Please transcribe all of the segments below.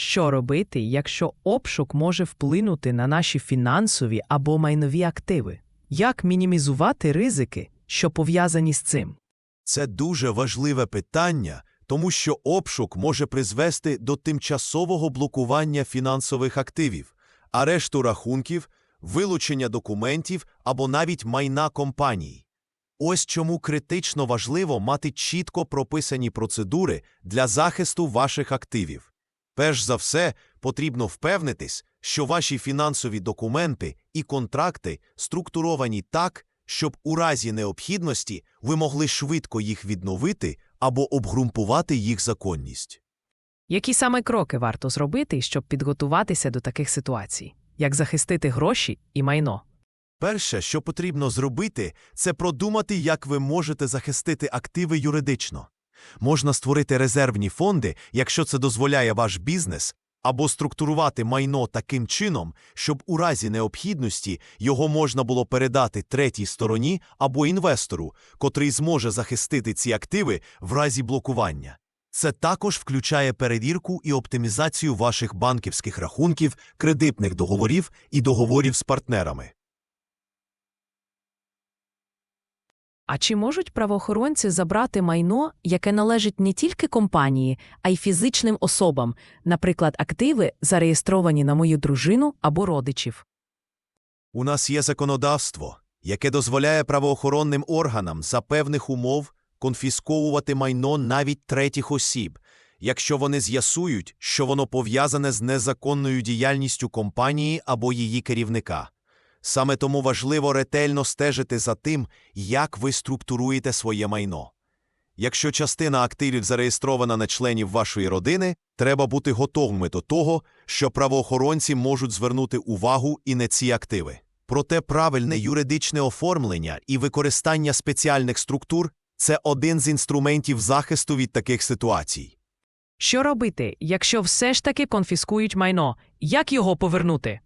Що робити, якщо обшук може вплинути на наші фінансові або майнові активи? Як мінімізувати ризики, що пов'язані з цим? Це дуже важливе питання, тому що обшук може призвести до тимчасового блокування фінансових активів, арешту рахунків, вилучення документів або навіть майна компаній. Ось чому критично важливо мати чітко прописані процедури для захисту ваших активів. Перш за все, потрібно впевнитись, що ваші фінансові документи і контракти структуровані так, щоб у разі необхідності ви могли швидко їх відновити або обґрунтувати їх законність. Які саме кроки варто зробити, щоб підготуватися до таких ситуацій? Як захистити гроші і майно? Перше, що потрібно зробити, це продумати, як ви можете захистити активи юридично. Можна створити резервні фонди, якщо це дозволяє ваш бізнес, або структурувати майно таким чином, щоб у разі необхідності його можна було передати третій стороні або інвестору, котрий зможе захистити ці активи в разі блокування. Це також включає перевірку і оптимізацію ваших банківських рахунків, кредитних договорів і договорів з партнерами. А чи можуть правоохоронці забрати майно, яке належить не тільки компанії, а й фізичним особам, наприклад, активи, зареєстровані на мою дружину або родичів? У нас є законодавство, яке дозволяє правоохоронним органам за певних умов конфісковувати майно навіть третіх осіб, якщо вони з'ясують, що воно пов'язане з незаконною діяльністю компанії або її керівника. Саме тому важливо ретельно стежити за тим, як ви структуруєте своє майно. Якщо частина активів зареєстрована на членів вашої родини, треба бути готовими до того, що правоохоронці можуть звернути увагу і на ці активи. Проте правильне юридичне оформлення і використання спеціальних структур це один з інструментів захисту від таких ситуацій. Що робити, якщо все ж таки конфіскують майно? Як його повернути?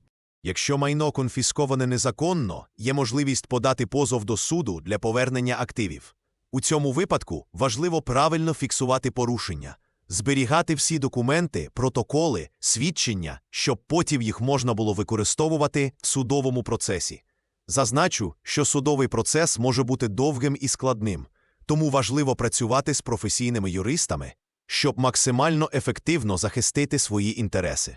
Якщо майно конфісковане незаконно, є можливість подати позов до суду для повернення активів. У цьому випадку важливо правильно фіксувати порушення, зберігати всі документи, протоколи, свідчення, щоб потім їх можна було використовувати в судовому процесі. Зазначу, що судовий процес може бути довгим і складним, тому важливо працювати з професійними юристами, щоб максимально ефективно захистити свої інтереси.